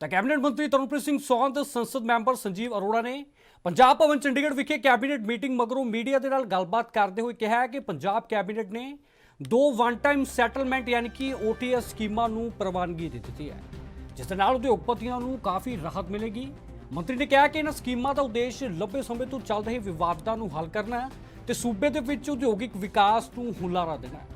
ਤਾਂ ਕੈਬਨਿਟ ਮੰਤਰੀ ਤਰਨਪ੍ਰੀਤ ਸਿੰਘ ਸੋਹਨ ਤੇ ਸੰਸਦ ਮੈਂਬਰ ਸੰਜੀਵ ਅਰੋੜਾ ਨੇ ਪੰਜਾਬ ਭਵਨ ਚੰਡੀਗੜ੍ਹ ਵਿਖੇ ਕੈਬਨਿਟ ਮੀਟਿੰਗ ਮਗਰੋਂ ਮੀਡੀਆ ਦੇ ਨਾਲ ਗੱਲਬਾਤ ਕਰਦੇ ਹੋਏ ਕਿਹਾ ਕਿ ਪੰਜਾਬ ਕੈਬਨਿਟ ਨੇ ਦੋ ਵਨ ਟਾਈਮ ਸੈਟਲਮੈਂਟ ਯਾਨੀ ਕਿ OTS ਸਕੀਮਾਂ ਨੂੰ ਪ੍ਰਵਾਨਗੀ ਦੇ ਦਿੱਤੀ ਹੈ, ਜਿਸ ਦੇ ਨਾਲ ਉਦਯੋਗਪਤੀਆਂ ਨੂੰ ਕਾਫੀ ਰਾਹਤ ਮਿਲੇਗੀ। ਮੰਤਰੀ ਨੇ ਕਿਹਾ ਕਿ ਇਹਨਾਂ ਸਕੀਮਾਂ ਦਾ ਉਦੇਸ਼ ਲੰਬੇ ਸਮੇਂ ਤੋਂ ਚੱਲ ਰਹੇ ਵਿਵਾਦਾਂ ਨੂੰ ਹੱਲ ਕਰਨਾ ਹੈ ਤੇ ਸੂਬੇ ਦੇ ਵਿੱਚ ਉਦਯੋਗਿਕ ਵਿਕਾਸ ਨੂੰ ਹੁਲਾਰਾ ਦੇਣਾ ਹੈ।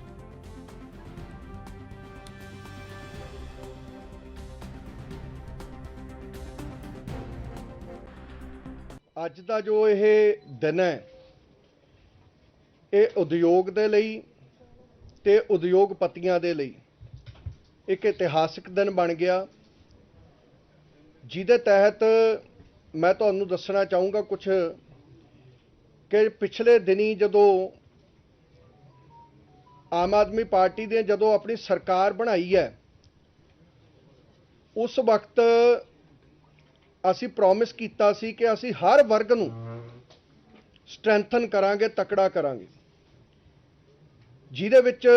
ਅੱਜ ਦਾ ਜੋ ਇਹ ਦਿਨ ਹੈ, ਇਹ ਉਦਯੋਗ ਦੇ ਲਈ ਤੇ ਉਦਯੋਗਪਤੀਆਂ ਦੇ ਲਈ ਇੱਕ ਇਤਿਹਾਸਿਕ ਦਿਨ ਬਣ ਗਿਆ। ਜਿਹਦੇ ਤਹਿਤ ਮੈਂ ਤੁਹਾਨੂੰ ਦੱਸਣਾ ਚਾਹੂੰਗਾ ਕੁਝ ਕਿ ਪਿਛਲੇ ਦਿਨੀ ਜਦੋਂ ਆਮ ਆਦਮੀ ਪਾਰਟੀ ਨੇ ਜਦੋਂ ਆਪਣੀ ਸਰਕਾਰ ਬਣਾਈ ਹੈ, ਉਸ ਵਕਤ ਅਸੀਂ ਪ੍ਰੋਮਿਸ ਕੀਤਾ ਸੀ ਕਿ ਅਸੀਂ ਹਰ ਵਰਗ ਨੂੰ ਸਟਰੈਂਥਨ ਕਰਾਂਗੇ, ਤਕੜਾ ਕਰਾਂਗੇ। ਜਿਹਦੇ ਵਿੱਚ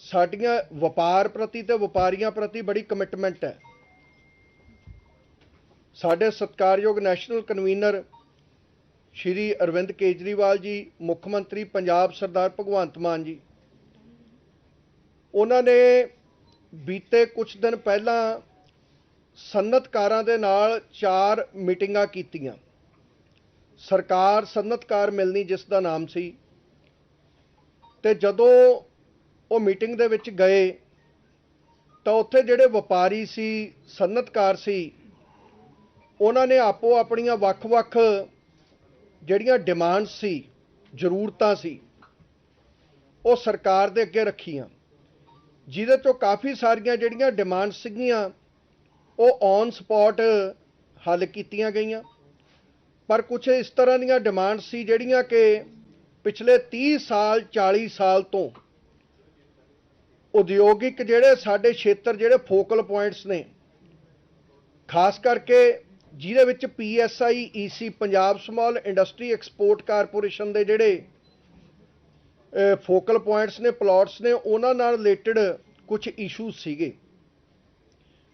ਸਾਡੀਆਂ ਵਪਾਰ ਪ੍ਰਤੀ ਤੇ ਵਪਾਰੀਆਂ ਪ੍ਰਤੀ ਬੜੀ ਕਮਿਟਮੈਂਟ ਹੈ। ਸਾਡੇ ਸਤਿਕਾਰਯੋਗ ਨੈਸ਼ਨਲ ਕਨਵੀਨਰ ਸ਼੍ਰੀ ਅਰਵਿੰਦ ਕੇਜਰੀਵਾਲ ਜੀ, ਮੁੱਖ ਮੰਤਰੀ ਪੰਜਾਬ ਸਰਦਾਰ ਭਗਵੰਤ ਮਾਨ ਜੀ, ਉਹਨਾਂ ਨੇ ਬੀਤੇ ਕੁਝ ਦਿਨ ਪਹਿਲਾਂ ਸਨਅਤਕਾਰਾਂ ਦੇ ਨਾਲ ਚਾਰ ਮੀਟਿੰਗਾਂ ਕੀਤੀਆਂ। ਸਰਕਾਰ ਸਨਅਤਕਾਰ ਮਿਲਣੀ ਜਿਸ ਦਾ ਨਾਮ ਸੀ, ਤੇ ਜਦੋਂ ਉਹ ਮੀਟਿੰਗ ਦੇ ਵਿੱਚ ਗਏ, ਤਾਂ ਉੱਥੇ ਜਿਹੜੇ ਵਪਾਰੀ ਸੀ ਸਨਅਤਕਾਰ ਸੀ, ਉਹਨਾਂ ਨੇ ਆਪੋ ਆਪਣੀਆਂ ਵੱਖ-ਵੱਖ ਜਿਹੜੀਆਂ ਡਿਮਾਂਡ ਸੀ, ਜ਼ਰੂਰਤਾਂ ਸੀ, ਉਹ ਸਰਕਾਰ ਦੇ ਅੱਗੇ ਰੱਖੀਆਂ। ਜਿਹਦੇ ਤੋਂ ਕਾਫੀ ਸਾਰੀਆਂ ਜਿਹੜੀਆਂ ਡਿਮਾਂਡ ਸੀਗੀਆਂ ਉਹ ਔਨ ਸਪੌਟ ਹੱਲ ਕੀਤੀਆਂ ਗਈਆਂ। ਪਰ ਕੁਝ ਇਸ ਤਰ੍ਹਾਂ ਦੀਆਂ ਡਿਮਾਂਡ ਸੀ ਜਿਹੜੀਆਂ ਕਿ ਪਿਛਲੇ 30 ਸਾਲ 40 ਸਾਲ ਤੋਂ ਉਦਯੋਗਿਕ ਜਿਹੜੇ ਸਾਡੇ ਖੇਤਰ, ਜਿਹੜੇ ਫੋਕਲ ਪੁਆਇੰਟਸ ਨੇ, ਖਾਸ ਕਰਕੇ ਜਿਹਦੇ ਵਿੱਚ PSI EC Punjab small industry export corporation ਦੇ ਜਿਹੜੇ ਫੋਕਲ ਪੁਆਇੰਟਸ ਨੇ ਪਲਾਟਸ ਨੇ, ਉਹਨਾਂ ਨਾਲ ਰਿਲੇਟਡ ਕੁਝ ਇਸ਼ੂਜ਼ ਸੀਗੇ।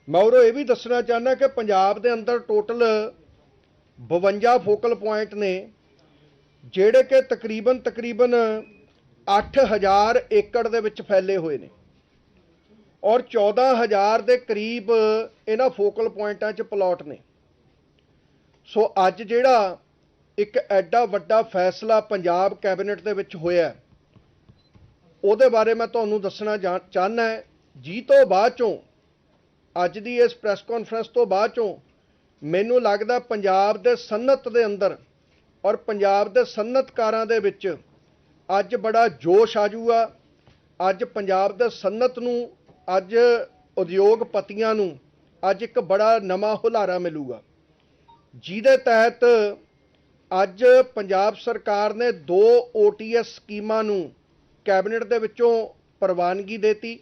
ਮੈਂ ਉਰੋਂ ਇਹ ਵੀ ਦੱਸਣਾ ਚਾਹੁੰਦਾ ਕਿ ਪੰਜਾਬ ਦੇ ਅੰਦਰ ਟੋਟਲ 52 ਫੋਕਲ ਪੁਆਇੰਟ ਨੇ, ਜਿਹੜੇ ਕਿ ਤਕਰੀਬਨ ਤਕਰੀਬਨ 8000 ਏਕੜ ਦੇ ਵਿੱਚ ਫੈਲੇ ਹੋਏ ਨੇ। ਔਰ 14000 ਦੇ ਕਰੀਬ ਇਹਨਾਂ ਫੋਕਲ ਪੁਆਇੰਟਾਂ 'ਚ ਪਲਾਟ ਨੇ। ਸੋ ਅੱਜ ਜਿਹੜਾ ਇੱਕ ਐਡਾ ਵੱਡਾ ਫੈਸਲਾ ਪੰਜਾਬ ਕੈਬਨਿਟ ਦੇ ਵਿੱਚ ਹੋਇਆ ਉਹਦੇ ਬਾਰੇ ਮੈਂ ਤੁਹਾਨੂੰ ਦੱਸਣਾ ਚਾਹੁੰਦਾ ਜੀ ਤੋਂ ਬਾਅਦ ਚੋਂ ਅੱਜ ਦੀ ਇਸ ਪ੍ਰੈਸ ਕਾਨਫਰੰਸ ਤੋਂ ਬਾਅਦ ਚੋਂ ਮੈਨੂੰ ਲੱਗਦਾ ਪੰਜਾਬ ਦੇ ਸਨਅਤ ਦੇ ਅੰਦਰ ਔਰ ਪੰਜਾਬ ਦੇ ਸਨਅਤਕਾਰਾਂ ਦੇ ਵਿੱਚ ਅੱਜ ਬੜਾ ਜੋਸ਼ ਆ ਜੂਗਾ ਅੱਜ ਪੰਜਾਬ ਦੇ ਸਨਅਤ ਨੂੰ, ਅੱਜ ਉਦਯੋਗਪਤੀਆਂ ਨੂੰ, ਅੱਜ ਇੱਕ ਬੜਾ ਨਵਾਂ ਹੁਲਾਰਾ ਮਿਲੂਗਾ। ਜਿਹਦੇ ਤਹਿਤ ਅੱਜ ਪੰਜਾਬ ਸਰਕਾਰ ਨੇ ਦੋ OTS ਸਕੀਮਾਂ ਨੂੰ ਕੈਬਨਿਟ ਦੇ ਵਿੱਚੋਂ ਪ੍ਰਵਾਨਗੀ ਦਿੱਤੀ,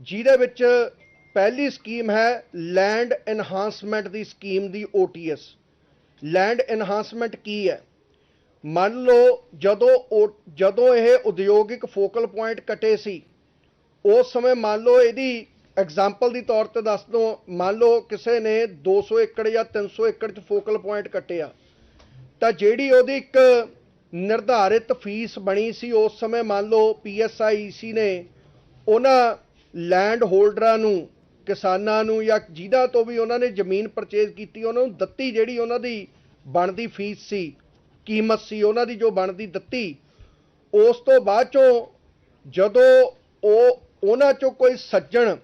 ਜਿਹਦੇ ਵਿੱਚ ਪਹਿਲੀ ਸਕੀਮ ਹੈ ਲੈਂਡ ਐਨਹਾਂਸਮੈਂਟ ਦੀ ਸਕੀਮ ਦੀ OTS ਲੈਂਡ ਐਨਹਾਂਸਮੈਂਟ ਕੀ ਹੈ? ਮੰਨ ਲਓ ਜਦੋਂ ਉਹ- ਜਦੋਂ ਇਹ ਉਦਯੋਗਿਕ ਫੋਕਲ ਪੁਆਇੰਟ ਕਟੇ ਸੀ, ਉਸ ਸਮੇਂ ਮੰਨ ਲਓ ਇਹਦੀ ਐਗਜ਼ਾਮਪਲ ਦੀ ਤੌਰ ਤੇ ਦੱਸ ਦੋ। ਮੰਨ ਲਓ ਕਿਸੇ ਨੇ 200 ਏਕੜ ਜਾਂ 300 ਏਕੜ 'ਚ ਫੋਕਲ ਪੁਆਇੰਟ ਕੱਟਿਆ, ਤਾਂ ਜਿਹੜੀ ਉਹਦੀ ਇੱਕ ਨਿਰਧਾਰਿਤ ਫੀਸ ਬਣੀ ਸੀ, ਉਸ ਸਮੇਂ ਮੰਨ ਲਓ ਪੀਐਸਆਈਸੀ ਨੇ ਉਹਨਾਂ ਲੈਂਡ ਹੋਲਡਰਾਂ ਨੂੰ ਕਿਸਾਨਾਂ ਨੂੰ ਜਾਂ ਜਿਹਦਾ ਤੋਂ ਵੀ ਉਹਨਾਂ ਨੇ ਜ਼ਮੀਨ ਪਰਚੇਜ਼ ਕੀਤੀ, ਉਹਨਾਂ ਨੂੰ ਦਿੱਤੀ ਜਿਹੜੀ ਉਹਨਾਂ ਦੀ ਬਣਦੀ ਫੀਸ ਸੀ, ਕੀਮਤ ਸੀ, ਉਹਨਾਂ ਦੀ ਜੋ ਬਣਦੀ ਦਿੱਤੀ, ਉਸ ਤੋਂ ਬਾਅਦ ਚੋਂ ਜਦੋਂ ਉਹ ਉਹਨਾਂ ਚੋਂ ਕੋਈ ਸੱਜਣ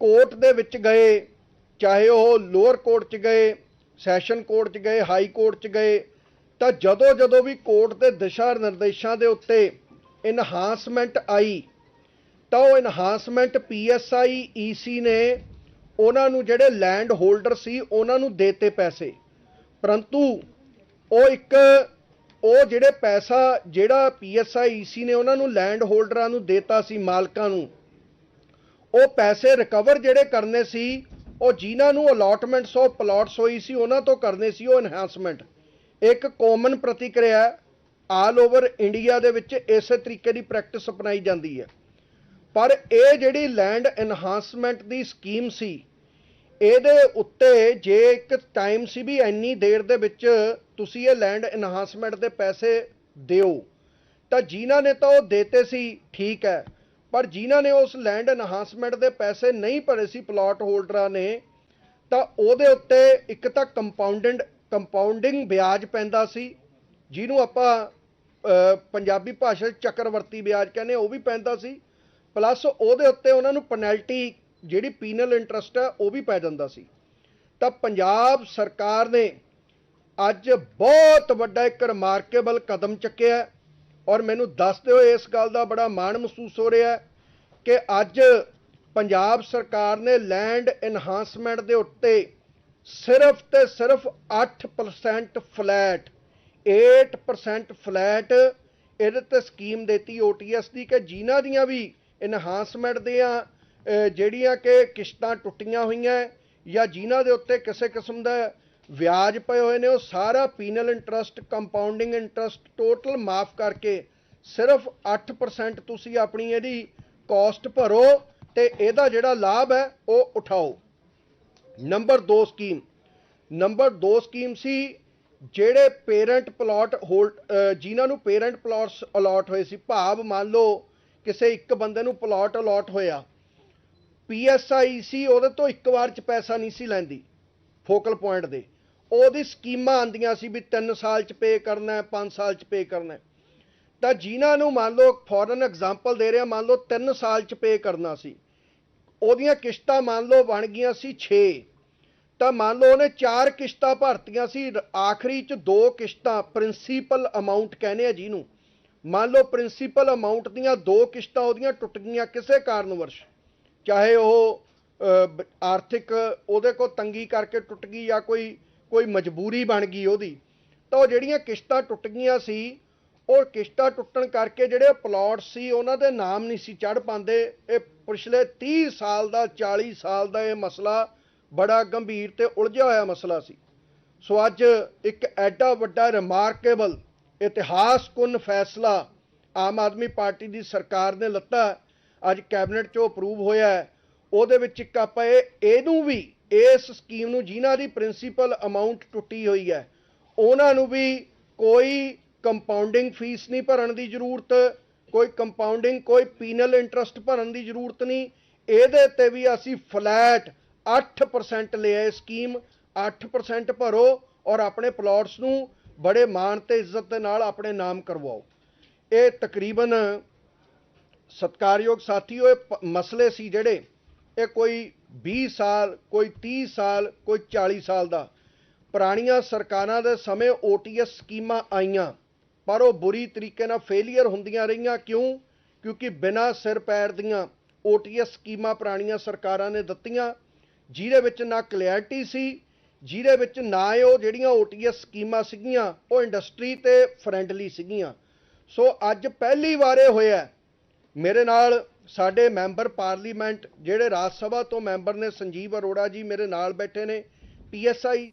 ਕੋਰਟ ਦੇ ਵਿੱਚ ਗਏ, ਚਾਹੇ ਉਹ ਲੋਅਰ ਕੋਰਟ 'ਚ ਗਏ ਸੈਸ਼ਨ ਕੋਰਟ 'ਚ ਗਏ ਹਾਈ ਕੋਰਟ 'ਚ ਗਏ, ਤਾਂ ਜਦੋਂ ਜਦੋਂ ਵੀ ਕੋਰਟ ਦੇ ਦਿਸ਼ਾ ਨਿਰਦੇਸ਼ਾਂ ਦੇ ਉੱਤੇ ਇਨਹਾਂਸਮੈਂਟ ਆਈ ਤਾਂ ਉਹ ਇਨਹਾਂਸਮੈਂਟ ਪੀਐਸਆਈ ਈਸੀ ਨੇ ਉਹਨਾਂ ਨੂੰ ਜਿਹੜੇ ਲੈਂਡ ਹੋਲਡਰ ਸੀ, ਉਹਨਾਂ ਨੂੰ ਦੇਤੇ ਪੈਸੇ। ਪਰੰਤੂ ਉਹ ਇੱਕ ਉਹ ਜਿਹੜੇ ਪੈਸਾ ਜਿਹੜਾ ਪੀਐਸਆਈ ਈਸੀ ਨੇ ਉਹਨਾਂ ਨੂੰ ਲੈਂਡ ਹੋਲਡਰਾਂ ਨੂੰ ਦੇਤਾ ਸੀ, ਮਾਲਕਾਂ ਨੂੰ, ਉਹ ਪੈਸੇ ਰਿਕਵਰ ਜਿਹੜੇ ਕਰਨੇ ਸੀ, ਉਹ ਜਿਨ੍ਹਾਂ ਨੂੰ ਅਲਾਟਮੈਂਟਸ ਆਫ ਪਲਾਟਸ ਹੋਈ ਸੀ, ਉਹਨਾਂ ਤੋਂ ਕਰਨੇ ਸੀ ਉਹ ਐਨਹਾਂਸਮੈਂਟ ਇੱਕ ਕਾਮਨ ਪ੍ਰਤੀਕਿਰਿਆ ਆਲ ਓਵਰ ਇੰਡੀਆ ਦੇ ਵਿੱਚ ਇਸੇ ਤਰੀਕੇ ਦੀ ਪ੍ਰੈਕਟਿਸ ਅਪਣਾਈ ਜਾਂਦੀ ਹੈ। ਪਰ ਇਹ ਜਿਹੜੀ ਲੈਂਡ ਐਨਹਾਂਸਮੈਂਟ ਦੀ ਸਕੀਮ ਸੀ, ਇਹਦੇ ਉੱਤੇ ਜੇ ਇੱਕ ਟਾਈਮ ਸੀ ਵੀ ਇੰਨੀ ਦੇਰ ਦੇ ਵਿੱਚ ਤੁਸੀਂ ਇਹ ਲੈਂਡ ਇਨਹਾਂਸਮੈਂਟ ਦੇ ਪੈਸੇ ਦਿਓ, ਤਾਂ ਜਿਨ੍ਹਾਂ ਨੇ ਤਾਂ ਉਹ ਦੇਤੇ ਸੀ, ਠੀਕ ਹੈ। ਪਰ ਜਿਨ੍ਹਾਂ ਨੇ ਉਸ ਲੈਂਡ ਇਨਹਾਂਸਮੈਂਟ ਦੇ ਪੈਸੇ ਨਹੀਂ ਭਰੇ ਸੀ ਪਲਾਟ ਹੋਲਡਰਾਂ ਨੇ, ਤਾਂ ਉਹਦੇ ਉੱਤੇ ਇੱਕ ਤਾਂ ਕੰਪਾਊਂਡਡ ਕੰਪਾਊਂਡਿੰਗ ਵਿਆਜ ਪੈਂਦਾ ਸੀ, ਜਿਹਨੂੰ ਆਪਾਂ ਪੰਜਾਬੀ ਭਾਸ਼ਾ 'ਚ ਚੱਕਰਵਰਤੀ ਵਿਆਜ ਕਹਿੰਦੇ ਉਹ ਵੀ ਪੈਂਦਾ ਸੀ। ਪਲੱਸ ਉਹਦੇ ਉੱਤੇ ਉਹਨਾਂ ਨੂੰ ਪੈਨਲਟੀ ਜਿਹੜੀ ਪੀਨਲ ਇੰਟਰਸਟ ਹੈ ਉਹ ਵੀ ਪੈ ਜਾਂਦਾ ਸੀ। ਤਾਂ ਪੰਜਾਬ ਸਰਕਾਰ ਨੇ ਅੱਜ ਬਹੁਤ ਵੱਡਾ ਇੱਕ ਰਿਮਾਰਕੇਬਲ ਕਦਮ ਚੱਕਿਆ ਔਰ ਮੈਨੂੰ ਦੱਸਦੇ ਹੋਏ ਇਸ ਗੱਲ ਦਾ ਬੜਾ ਮਾਣ ਮਹਿਸੂਸ ਹੋ ਰਿਹਾ ਕਿ ਅੱਜ ਪੰਜਾਬ ਸਰਕਾਰ ਨੇ ਲੈਂਡ ਇਨਹਾਂਸਮੈਂਟ ਦੇ ਉੱਤੇ ਸਿਰਫ ਤੇ ਸਿਰਫ 8% ਫਲੈਟ 8% ਫਲੈਟ ਇਹਦੇ ਤੇ ਸਕੀਮ ਦਿੱਤੀ ਓਟੀਐਸ ਦੀ ਕਿ ਜਿਨ੍ਹਾਂ ਦੀਆਂ ਵੀ ਇਨਹਾਂਸਮੈਂਟ ਦੀਆਂ ਜਿਹੜੀਆਂ ਕਿ ਕਿਸ਼ਤਾਂ ਟੁੱਟੀਆਂ ਹੋਈਆਂ ਜਾਂ ਜਿਨ੍ਹਾਂ ਦੇ ਉੱਤੇ ਕਿਸੇ ਕਿਸਮ ਦਾ ਵਿਆਜ ਪਏ ਹੋਏ ਨੇ, ਉਹ ਸਾਰਾ penal interest compounding interest total ਮਾਫ ਕਰਕੇ ਸਿਰਫ 8% ਤੁਸੀਂ ਆਪਣੀ ਇਹਦੀ ਕਾਸਟ ਭਰੋ ਤੇ ਇਹਦਾ ਜਿਹੜਾ ਲਾਭ ਹੈ, ਉਹ ਉਠਾਓ। ਨੰਬਰ 2 ਸਕੀਮ ਨੰਬਰ 2 ਸਕੀਮ ਸੀ ਜਿਹੜੇ ਪੇਰੈਂਟ ਪਲਾਟ ਹੋਲਡ ਜਿਨ੍ਹਾਂ ਨੂੰ ਪੇਰੈਂਟ ਪਲਾਟਸ ਅਲਾਟ ਹੋਏ ਸੀ। ਭਾਵ ਮੰਨ ਲਓ ਕਿਸੇ ਇੱਕ ਬੰਦੇ ਨੂੰ ਪਲਾਟ ਅਲਾਟ ਹੋਇਆ। ਪੀਐਸਆਈ ਸੀ, ਉਹਦੇ ਤੋਂ ਇੱਕ ਵਾਰ ਚ ਪੈਸਾ ਨਹੀਂ ਸੀ ਲੈਂਦੀ ਫੋਕਲ ਪੁਆਇੰਟ ਦੇ। ਉਹਦੀ ਸਕੀਮਾਂ ਆਂਦੀਆਂ ਸੀ ਵੀ 3 ਸਾਲ ਚ ਪੇ ਕਰਨਾ ਹੈ 5 ਸਾਲ ਚ ਪੇ ਕਰਨਾ ਹੈ। ਤਾਂ ਜਿਨ੍ਹਾਂ ਨੂੰ ਮੰਨ ਲਓ ਫੋਰਨ ਐਗਜ਼ਾਮਪਲ ਦੇ ਰਿਹਾ, ਮੰਨ ਲਓ 3 ਸਾਲ ਚ ਪੇ ਕਰਨਾ ਸੀ। ਉਹਦੀਆਂ ਕਿਸ਼ਤਾਂ ਮੰਨ ਲਓ ਬਣ ਗਈਆਂ ਸੀ 6 ਤਾਂ ਮੰਨ ਲਓ ਉਹਨੇ 4 ਕਿਸ਼ਤਾਂ ਭਰਤੀਆਂ ਸੀ, ਆਖਰੀ ਚ ਦੋ ਕਿਸ਼ਤਾਂ ਪ੍ਰਿੰਸੀਪਲ ਅਮਾਉਂਟ ਕਹਿੰਦੇ ਆ ਜਿਹਨੂੰ। ਮੰਨ ਲਓ ਪ੍ਰਿੰਸੀਪਲ ਅਮਾਉਂਟ ਦੀਆਂ ਦੋ ਕਿਸ਼ਤਾਂ ਉਹਦੀਆਂ ਟੁੱਟ ਗਈਆਂ ਕਿਸੇ ਕਾਰਨ ਵਰਸ਼, ਚਾਹੇ ਉਹ ਆਰਥਿਕ ਉਹਦੇ ਕੋ ਤੰਗੀ ਕਰਕੇ ਟੁੱਟ ਗਈ ਜਾਂ ਕੋਈ ਕੋਈ ਮਜਬੂਰੀ ਬਣ ਗਈ ਉਹਦੀ, ਤਾਂ ਉਹ ਜਿਹੜੀਆਂ ਕਿਸ਼ਤਾਂ ਟੁੱਟ ਗਈਆਂ ਸੀ, ਉਹ ਕਿਸ਼ਤਾਂ ਟੁੱਟਣ ਕਰਕੇ ਜਿਹੜੇ ਪਲਾਟ ਸੀ ਉਹਨਾਂ ਦੇ ਨਾਮ ਨਹੀਂ ਸੀ ਚੜ ਪਾਉਂਦੇ। ਇਹ ਪਿਛਲੇ 30 ਸਾਲ ਦਾ 40 ਸਾਲ ਦਾ ਇਹ ਮਸਲਾ ਬੜਾ ਗੰਭੀਰ ਤੇ ਉਲਝਿਆ ਹੋਇਆ ਮਸਲਾ ਸੀ। ਸੋ ਅੱਜ ਇੱਕ ਐਡਾ ਵੱਡਾ ਰਿਮਾਰਕੇਬਲ ਇਤਿਹਾਸਕੁਨ ਫੈਸਲਾ ਆਮ ਆਦਮੀ ਪਾਰਟੀ ਦੀ ਸਰਕਾਰ ਨੇ ਲੱਤਾ। ਅੱਜ ਕੈਬਨਿਟ 'ਚੋਂ ਅਪਰੂਵ ਹੋਇਆ ਉਹਦੇ ਵਿੱਚ ਇੱਕ ਆਪਾਂ ਇਹ, ਇਹਨੂੰ ਵੀ, ਇਸ ਸਕੀਮ ਨੂੰ ਜਿਨ੍ਹਾਂ ਦੀ ਪ੍ਰਿੰਸੀਪਲ ਅਮਾਉਂਟ ਟੁੱਟੀ ਹੋਈ ਹੈ, ਉਹਨਾਂ ਨੂੰ ਵੀ ਕੋਈ ਕੰਪਾਊਂਡਿੰਗ ਫੀਸ ਨਹੀਂ ਭਰਨ ਦੀ ਜ਼ਰੂਰਤ, ਕੋਈ ਕੰਪਾਊਂਡਿੰਗ ਕੋਈ ਪੀਨਲ ਇੰਟਰਸਟ ਭਰਨ ਦੀ ਜ਼ਰੂਰਤ ਨਹੀਂ। ਇਹਦੇ ਤੇ ਵੀ ਅਸੀਂ ਫਲੈਟ 8% ਲਿਆ ਸਕੀਮ 8% ਭਰੋ ਔਰ ਆਪਣੇ ਪਲਾਟਸ ਨੂੰ ਬੜੇ ਮਾਣ ਤੇ ਇੱਜ਼ਤ ਦੇ ਨਾਲ ਆਪਣੇ ਨਾਮ ਕਰਵਾਓ। ਇਹ ਤਕਰੀਬਨ ਸਤਕਾਰਯੋਗ ਸਾਥੀਓ ਇਹ ਪ- ਮਸਲੇ ਸੀ ਜਿਹੜੇ ਇਹ ਕੋਈ 20 ਸਾਲ, ਕੋਈ 30 ਸਾਲ, ਕੋਈ 40 ਸਾਲ ਦਾ। ਪੁਰਾਣੀਆਂ ਸਰਕਾਰਾਂ ਦੇ ਸਮੇਂ ਓਟੀਐਸ ਸਕੀਮਾਂ ਆਈਆਂ, ਪਰ ਉਹ ਬੁਰੀ ਤਰੀਕੇ ਨਾਲ ਫੇਲੀਅਰ ਹੁੰਦੀਆਂ ਰਹੀਆਂ। ਕਿਉਂ? ਕਿਉਂਕਿ ਬਿਨਾਂ ਸਿਰ ਪੈਰ ਦੀਆਂ ਓਟੀਐਸ ਸਕੀਮਾਂ ਪੁਰਾਣੀਆਂ ਸਰਕਾਰਾਂ ਨੇ ਦਿੱਤੀਆਂ, ਜਿਹਦੇ ਵਿੱਚ ਨਾ ਕਲੈਰਿਟੀ ਸੀ ਜਿਹਦੇ ਵਿੱਚ ਨਾ ਉਹ ਜਿਹੜੀਆਂ ਓਟੀਐਸ ਸਕੀਮਾਂ ਸੀਗੀਆਂ, ਉਹ ਇੰਡਸਟਰੀ ਤੇ ਫਰੈਂਡਲੀ ਸੀਗੀਆਂ। ਸੋ ਅੱਜ ਪਹਿਲੀ ਵਾਰ ਇਹ ਹੋਇਆ ਮੇਰੇ ਨਾਲ ਸਾਡੇ ਮੈਂਬਰ ਪਾਰਲੀਮੈਂਟ, ਜਿਹੜੇ ਰਾਜ ਸਭਾ ਤੋਂ ਮੈਂਬਰ ਨੇ, ਸੰਜੀਵ ਅਰੋੜਾ ਜੀ ਮੇਰੇ ਨਾਲ ਬੈਠੇ ਨੇ ਪੀਐਸਆਈ